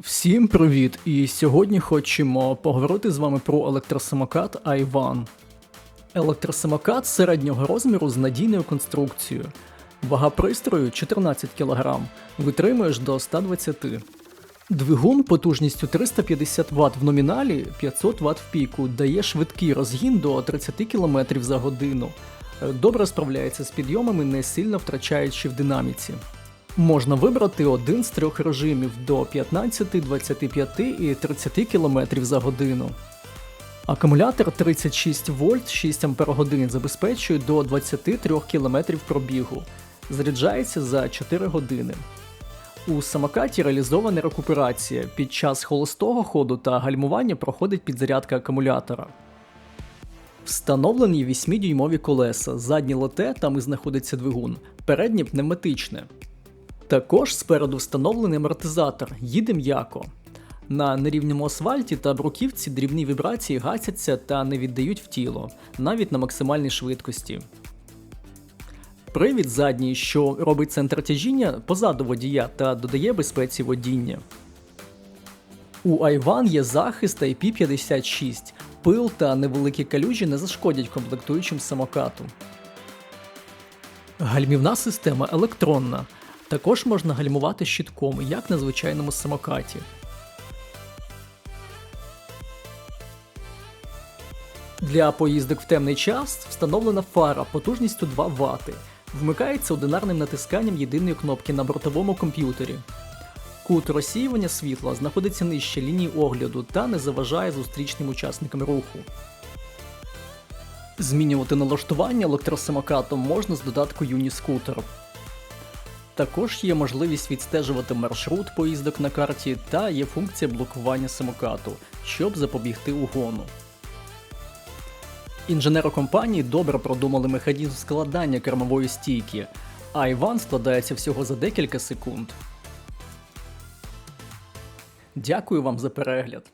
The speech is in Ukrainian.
Всім привіт! І сьогодні хочемо поговорити з вами про електросамокат i1. Електросамокат середнього розміру з надійною конструкцією. Вага пристрою 14 кг, витримуєш до 120 Двигун потужністю 350 Вт в номіналі, 500 Вт в піку, дає швидкий розгін до 30 км за годину. Добре справляється з підйомами, не сильно втрачаючи в динаміці. Можна вибрати один з трьох режимів до 15, 25 і 30 км за годину. Акумулятор 36 вольт 6 Ах забезпечує до 23 км пробігу. Заряджається за 4 години. У самокаті реалізована рекуперація. Під час холостого ходу та гальмування проходить підзарядка акумулятора. Встановлені 8-дюймові колеса, заднє лоте, там і знаходиться двигун, переднє пневматичне. Також спереду встановлений амортизатор, їде м'яко. На нерівному асфальті та бруківці дрібні вібрації гасяться та не віддають в тіло, навіть на максимальній швидкості. Привід задній, що робить центр тяжіння позаду водія та додає безпеці водіння. У Айван є захист IP56. Пил та невеликі калюжі не зашкодять комплектуючим самокату. Гальмівна система електронна. Також можна гальмувати щитком, як на звичайному самокаті. Для поїздок в темний час встановлена фара потужністю 2 Вт. Вмикається одинарним натисканням єдиної кнопки на бортовому комп'ютері. Кут розсіювання світла знаходиться нижче лінії огляду та не заважає зустрічним учасникам руху. Змінювати налаштування електросамокатом можна з додатку Uniscooter. Також є можливість відстежувати маршрут поїздок на карті та є функція блокування самокату, щоб запобігти угону. Інженери компанії добре продумали механізм складання кермової стійки, а Іван складається всього за декілька секунд. Дякую вам за перегляд.